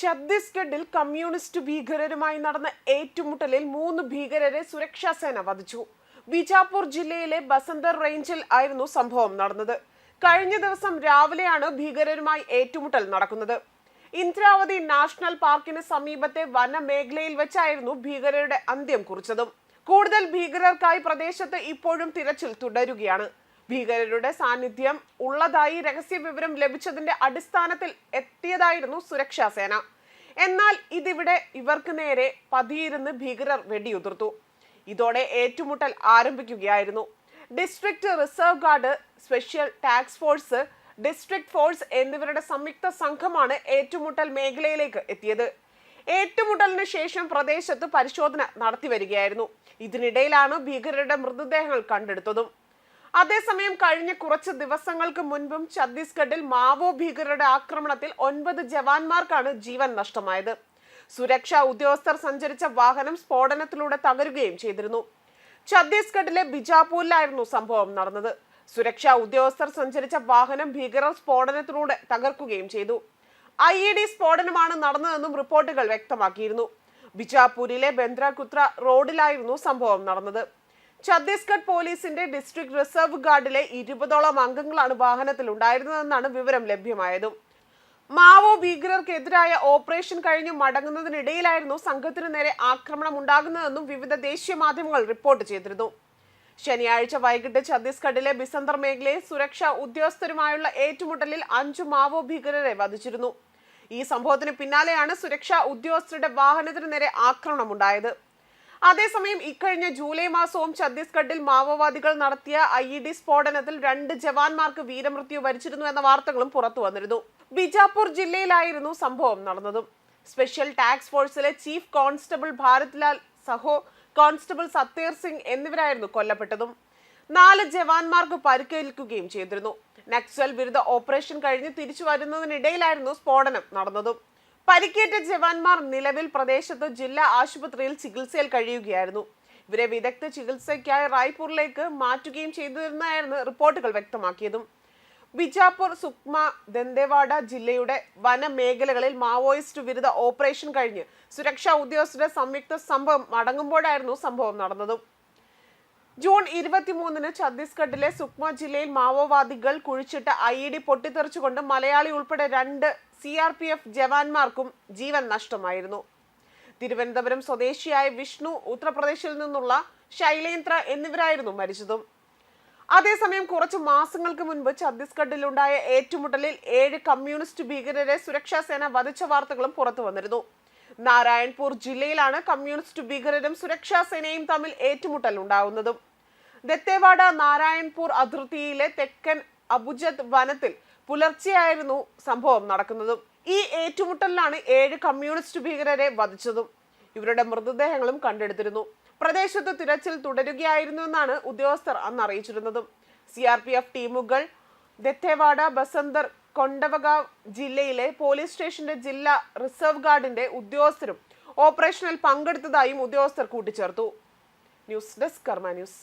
ഛത്തീസ്ഗഡിൽ കമ്മ്യൂണിസ്റ്റ് ഭീകരരുമായി നടന്ന ഏറ്റുമുട്ടലിൽ മൂന്ന് ഭീകരരെ സുരക്ഷാ സേന വധിച്ചു. ബിജാപൂർ ജില്ലയിലെ ബസന്തർ റേഞ്ചിൽ ആയിരുന്നു സംഭവം നടന്നത്. കഴിഞ്ഞ ദിവസം രാവിലെയാണ് ഭീകരരുമായി ഏറ്റുമുട്ടൽ നടക്കുന്നത്. ഇന്ദ്രാവതി നാഷണൽ പാർക്കിന് സമീപത്തെ വനമേഖലയിൽ വെച്ചായിരുന്നു ഭീകരരുടെ അന്ത്യം കുറിച്ചതും. കൂടുതൽ ഭീകരർക്കായി പ്രദേശത്ത് ഇപ്പോഴും തിരച്ചിൽ തുടരുകയാണ്. ഭീകരരുടെ സാന്നിധ്യം ഉള്ളതായി രഹസ്യ വിവരം ലഭിച്ചതിന്റെ അടിസ്ഥാനത്തിൽ എത്തിയതായിരുന്നു സുരക്ഷാ സേന. എന്നാൽ ഇതിവിടെ ഇവർക്ക് നേരെ പതിയിരുന്ന് ഭീകരർ വെടിയുതിർത്തു. ഇതോടെ ഏറ്റുമുട്ടൽ ആരംഭിക്കുകയായിരുന്നു. ഡിസ്ട്രിക്ട് റിസർവ് ഗാർഡ് സ്പെഷ്യൽ ടാക്സ് ഫോഴ്സ് ഡിസ്ട്രിക്ട് ഫോഴ്സ് എന്നിവരുടെ സംയുക്ത സംഘമാണ് ഏറ്റുമുട്ടൽ മേഖലയിലേക്ക് എത്തിയത്. ഏറ്റുമുട്ടലിന് ശേഷം പ്രദേശത്ത് പരിശോധന നടത്തി വരികയായിരുന്നു. ഇതിനിടയിലാണ് ഭീകരരുടെ മൃതദേഹങ്ങൾ കണ്ടെടുത്തതും. അതേസമയം കഴിഞ്ഞ കുറച്ച് ദിവസങ്ങൾക്ക് മുൻപും ഛത്തീസ്ഗഡിൽ മാവോ ഭീകരരുടെ ആക്രമണത്തിൽ ഒൻപത് ജവാന്മാർക്കാണ് ജീവൻ നഷ്ടമായത്. സുരക്ഷാ ഉദ്യോഗസ്ഥർ സഞ്ചരിച്ച വാഹനം സ്ഫോടനത്തിലൂടെ തകരുകയും ചെയ്തിരുന്നു. ഛത്തീസ്ഗഡിലെ ബിജാപൂരിലായിരുന്നു സംഭവം നടന്നത്. സുരക്ഷാ ഉദ്യോഗസ്ഥർ സഞ്ചരിച്ച വാഹനം ഭീകരർ സ്ഫോടനത്തിലൂടെ തകർക്കുകയും ചെയ്തു. ഐ ഇ ഡി സ്ഫോടനമാണ് നടന്നതെന്നും റിപ്പോർട്ടുകൾ വ്യക്തമാക്കിയിരുന്നു. ബിജാപൂരിലെ ബന്ദ്രകുത്ര റോഡിലായിരുന്നു സംഭവം നടന്നത്. ഛത്തീസ്ഗഡ് പോലീസിന്റെ ഡിസ്ട്രിക്ട് റിസർവ് ഗാർഡിലെ ഇരുപതോളം അംഗങ്ങളാണ് വാഹനത്തിൽ ഉണ്ടായിരുന്നതെന്നാണ് വിവരം ലഭ്യമായതും. മാവോ ഭീകരർക്കെതിരായ ഓപ്പറേഷൻ കഴിഞ്ഞ് മടങ്ങുന്നതിനിടയിലായിരുന്നു സംഘത്തിനു നേരെ ആക്രമണം ഉണ്ടാകുന്നതെന്നും വിവിധ ദേശീയ മാധ്യമങ്ങൾ റിപ്പോർട്ട് ചെയ്തിരുന്നു. ശനിയാഴ്ച വൈകിട്ട് ഛത്തീസ്ഗഡിലെ ബിസന്തർ മേഖലയിൽ സുരക്ഷാ ഉദ്യോഗസ്ഥരുമായുള്ള ഏറ്റുമുട്ടലിൽ അഞ്ചു മാവോ ഭീകരരെ വധിച്ചിരുന്നു. ഈ സംഭവത്തിന് പിന്നാലെയാണ് സുരക്ഷാ ഉദ്യോഗസ്ഥരുടെ വാഹനത്തിനു നേരെ ആക്രമണമുണ്ടായത്. അതേസമയം ഇക്കഴിഞ്ഞ ജൂലൈ മാസവും ഛത്തീസ്ഗഡിൽ മാവോവാദികൾ നടത്തിയ ഐ ഇ ഡി സ്ഫോടനത്തിൽ രണ്ട് ജവാന്മാർക്ക് വീരമൃത്യു വരിച്ചിരുന്നു എന്ന വാർത്തകളും പുറത്തു വന്നിരുന്നു. ബിജാപൂർ ജില്ലയിലായിരുന്നു സംഭവം നടന്നതും. സ്പെഷ്യൽ ടാക്സ് ഫോഴ്സിലെ chief constable Bharat Lal സഹോ constable സത്തേർ Singh എന്നിവരായിരുന്നു കൊല്ലപ്പെട്ടതും. നാല് ജവാന്മാർക്ക് പരിക്കേൽക്കുകയും ചെയ്തിരുന്നു. നക്സൽ വിരുദ്ധ ഓപ്പറേഷൻ കഴിഞ്ഞ് തിരിച്ചു വരുന്നതിനിടയിലായിരുന്നു സ്ഫോടനം നടന്നതും. പരിക്കേറ്റ ജവാന്മാർ നിലവിൽ പ്രദേശത്ത് ജില്ലാ ആശുപത്രിയിൽ ചികിത്സയിൽ കഴിയുകയായിരുന്നു. ഇവരെ വിദഗ്ധ ചികിത്സയ്ക്കായി റായ്പൂരിലേക്ക് മാറ്റുകയും ചെയ്തിരുന്നായിരുന്നു റിപ്പോർട്ടുകൾ വ്യക്തമാക്കിയതും. ബിജാപൂർ സുക്മ ദന്തേവാഡ ജില്ലയുടെ വനമേഖലകളിൽ മാവോയിസ്റ്റ് വിരുദ്ധ ഓപ്പറേഷൻ കഴിഞ്ഞ് സുരക്ഷാ ഉദ്യോഗസ്ഥരുടെ സംയുക്ത സംഭവം മടങ്ങുമ്പോഴായിരുന്നു സംഭവം നടന്നത്. ജൂൺ ഇരുപത്തിമൂന്നിന് ഛത്തീസ്ഗഡിലെ സുക്മ ജില്ലയിൽ മാവോവാദികൾ കുഴിച്ചിട്ട ഐ ഇ ഡി പൊട്ടിത്തെറിച്ചുകൊണ്ട് മലയാളി ഉൾപ്പെടെ രണ്ട് സി ആർ പി എഫ് ജവാന്മാർക്കും ജീവൻ നഷ്ടമായിരുന്നു. തിരുവനന്തപുരം സ്വദേശിയായ വിഷ്ണു ഉത്തർപ്രദേശിൽ നിന്നുള്ള ശൈലേന്ദ്ര എന്നിവരായിരുന്നു മരിച്ചതും. അതേസമയം കുറച്ച് മാസങ്ങൾക്ക് മുൻപ് ഛത്തീസ്ഗഡിലുണ്ടായ ഏറ്റുമുട്ടലിൽ ഏഴ് കമ്മ്യൂണിസ്റ്റ് ഭീകരരെ സുരക്ഷാ സേന വധിച്ച വാർത്തകളും പുറത്തു വന്നിരുന്നു. നാരായൺപൂർ ജില്ലയിലാണ് കമ്മ്യൂണിസ്റ്റ് ഭീകരരും സുരക്ഷാ സേനയും തമ്മിൽ ഏറ്റുമുട്ടൽ ഉണ്ടാവുന്നതും. ദത്തേവാഡ നാരായൺപൂർ അതിർത്തിയിലെ തെക്കൻ അബുജത് വനത്തിൽ പുലർച്ചെയായിരുന്നു സംഭവം നടക്കുന്നതും. ഈ ഏറ്റുമുട്ടലിലാണ് ഏഴ് കമ്മ്യൂണിസ്റ്റ് ഭീകരരെ വധിച്ചതും. ഇവരുടെ മൃതദേഹങ്ങളും കണ്ടെടുത്തിരുന്നു. പ്രദേശത്ത് തിരച്ചിൽ തുടരുകയായിരുന്നു എന്നാണ് ഉദ്യോഗസ്ഥർ അന്ന് അറിയിച്ചിരുന്നതും. സി ആർ പി എഫ് ടീമുകൾ ദത്തേവാഡ ബസന്തർ കൊണ്ടവഗാവ് ജില്ലയിലെ പോലീസ് സ്റ്റേഷന്റെ ജില്ലാ റിസർവ് ഗാർഡിന്റെ ഉദ്യോഗസ്ഥരും ഓപ്പറേഷനിൽ പങ്കെടുത്തതായും ഉദ്യോഗസ്ഥർ കൂട്ടിച്ചേർത്തു. News desk Karma news.